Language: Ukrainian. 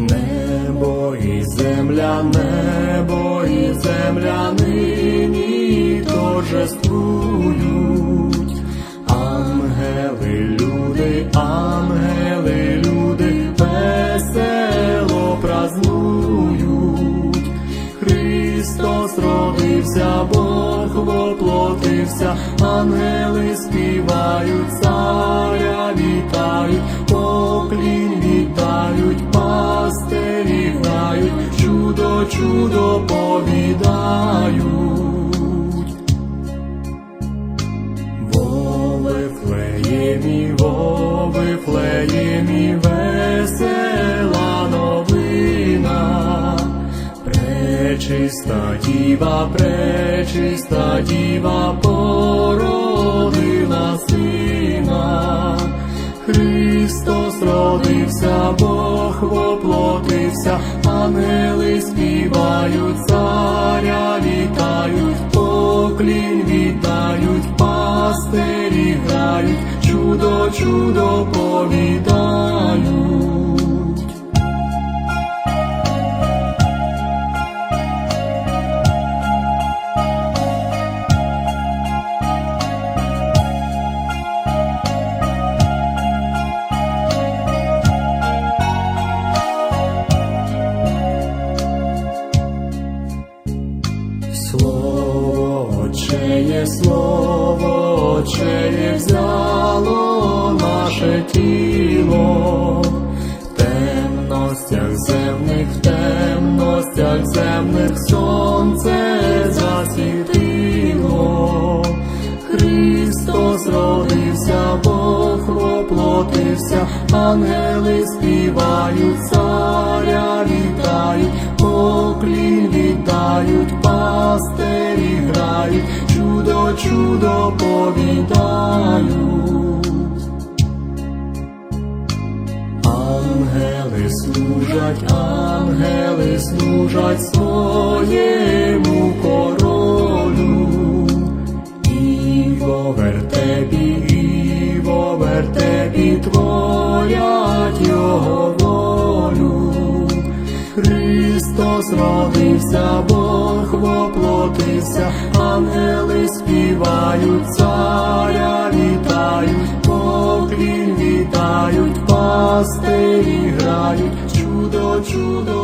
небо і земля небо і нині торжествують. Ангели, люди, ангели, люди, весело празнують. Христос родився, Бог воплотився, ангели співають, царя вітають, поклінь чудо, повідають. Во Вифлеємі, во Вифлеємі, весела новина. Пречиста діва, пречиста діва породила сина. Христос родився, Бог воплотився, ангели співають, царя вітають, поклінь вітають, пастирі грають, чудо, чудо повідають. Отчеє, Слово Отчеє взяло наше тіло, в темностях земних, в темностях земних сонце засвітило. Христос родився, Бог воплотився, ангели співають, царя вітають, поклінь віддають, пастирі грають, чудо, чудо повідають. Ангели служать, ангели служать своєму королю. І во вертепі, і во вертепі творять його волю. Христос родився, Бог воплотився, співають, царя вітають, поклін вітають, пастирі грають, чудо, чудо.